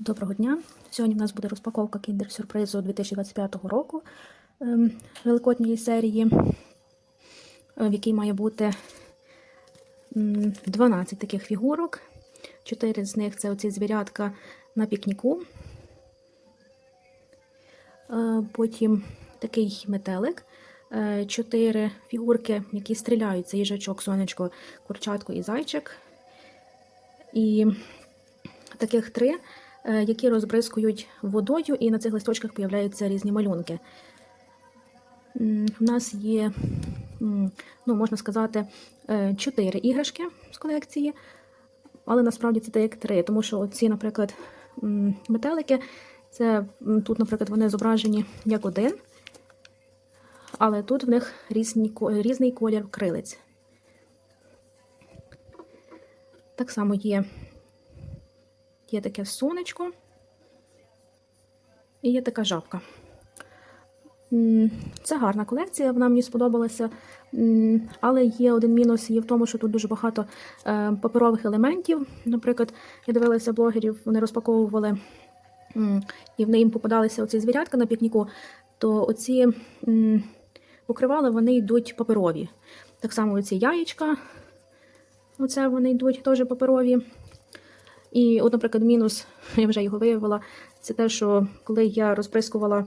Доброго дня! Сьогодні в нас буде розпаковка Kinder сюрпризу 2025 року ем, великодньої серії, в якій має бути 12 таких фігурок. Чотири з них це оці звірятка на пікніку. Е, Потім такий метелик. Е, Чотири фігурки, які стріляють. Це їжачок, сонечко, курчатко і зайчик. І таких три, які розбризкують водою, і на цих листочках появляються різні малюнки. У нас є, ну, можна сказати, е, чотири іграшки з колекції, але насправді це як три, тому що оці, наприклад, метелики, це тут, наприклад, вони зображені як один, але тут в них різні, різний колір крилець. Так само є Є таке сонечко і є така жабка. Це гарна колекція, вона мені сподобалася. Але є один мінус є в тому, що тут дуже багато е, паперових елементів. Наприклад, я дивилася блогерів, вони розпаковували і в їм попадалися оці звірятка на пікніку, то оці покривали вони йдуть паперові. Так само оці яєчка, оце вони йдуть теж паперові. І, от, наприклад, мінус, я вже його виявила, це те, що коли я розбризкувала,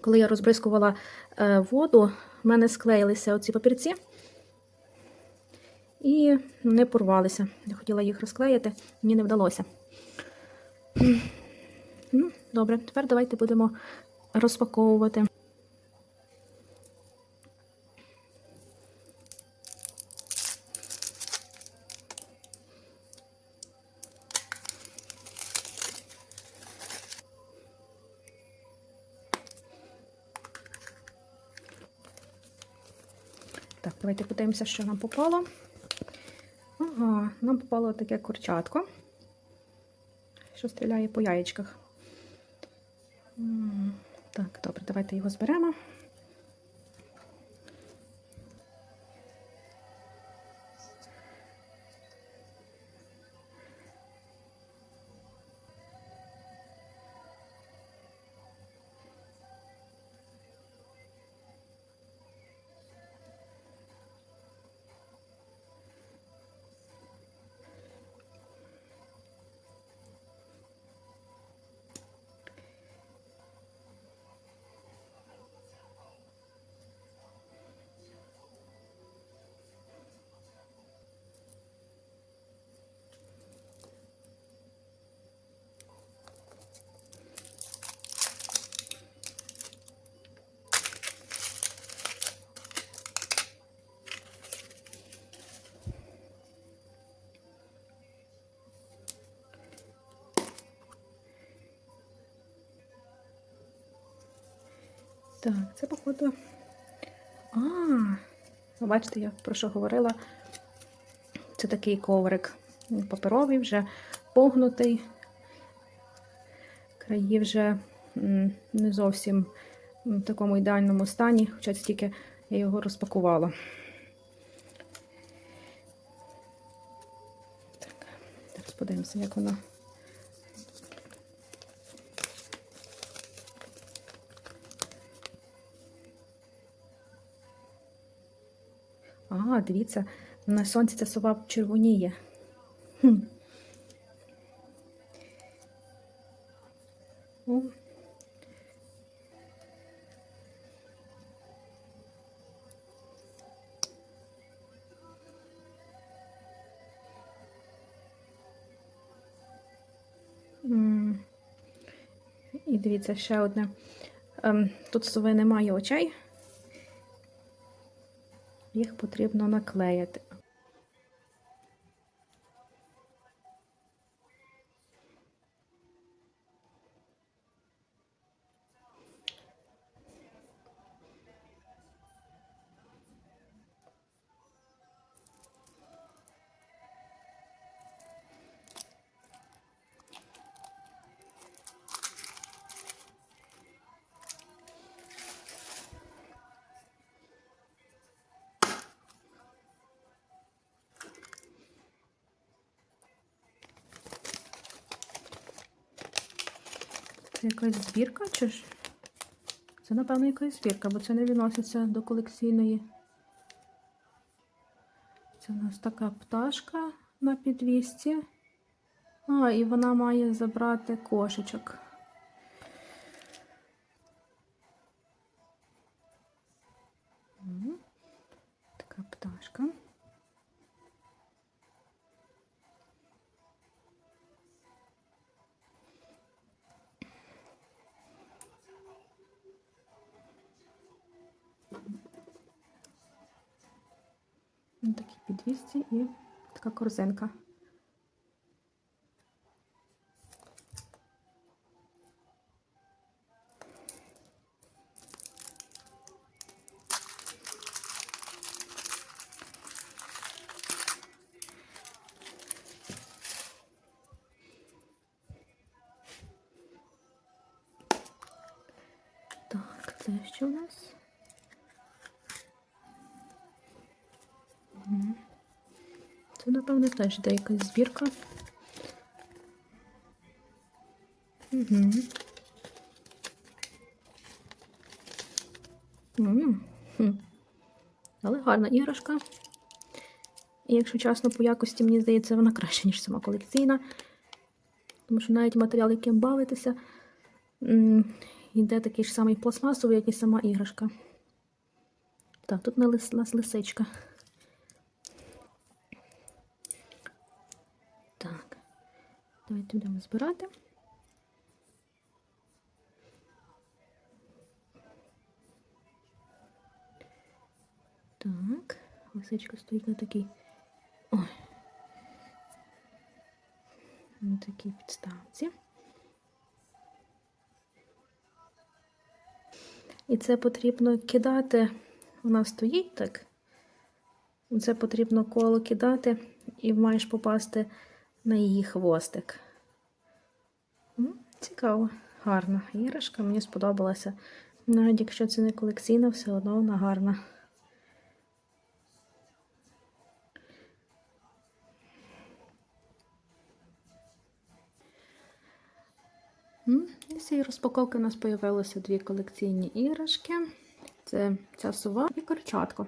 коли я розбризкувала е, воду, в мене склеїлися оці папірці і не порвалися. Я хотіла їх розклеїти, мені не вдалося. Ну, Добре, тепер давайте будемо розпаковувати. Давайте подивимося, що нам попало. Ага, нам попало таке курчатко, що стріляє по яєчках. Так, добре, давайте його зберемо. Так, це походу. А, ви бачите, я про що говорила. Це такий коврик паперовий, вже погнутий. Краї вже не зовсім в такому ідеальному стані, хоча тільки я його розпакувала. Так, зараз подивимося, як воно. А, дивіться, на сонці ця сова червоніє. Хм. І дивіться ще одне. Ем, Тут сови немає очей. Їх потрібно наклеїти. Це якась збірка чи ж? Це, напевно, якась збірка, бо це не відноситься до колекційної. Це у нас така пташка на підвісці. А, і вона має забрати кошечок. На такій підвісці і така корзинка. Так, це що у нас? Напевно, теж де якась збірка. Угу. Але гарна іграшка. І якщо чесно, по якості, мені здається, вона краще, ніж сама колекційна. Тому що навіть матеріал, яким бавитися, йде такий ж самий пластмасовий, як і сама іграшка. Так, тут лис, нас лисичка. Так, давайте будемо збирати. Так, лисичка стоїть на такій. Ой. На такій підставці. І це потрібно кидати. Вона стоїть так. Це потрібно коло кидати і маєш попасти на її хвостик. Цікаво, гарна іграшка, мені сподобалася. Навіть якщо це не колекційна, все одно вона гарна. І з цієї розпаковки у нас з'явилося дві колекційні іграшки. Це ця сова і корчатко.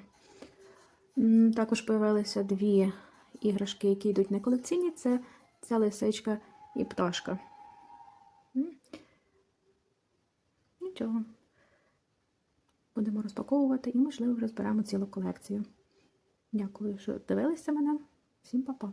Також з'явилися дві іграшки, які йдуть на колекційні. Це ця лисичка і пташка. Нічого. Будемо розпаковувати і, можливо, розберемо цілу колекцію. Дякую, що дивилися мене. Всім па-па!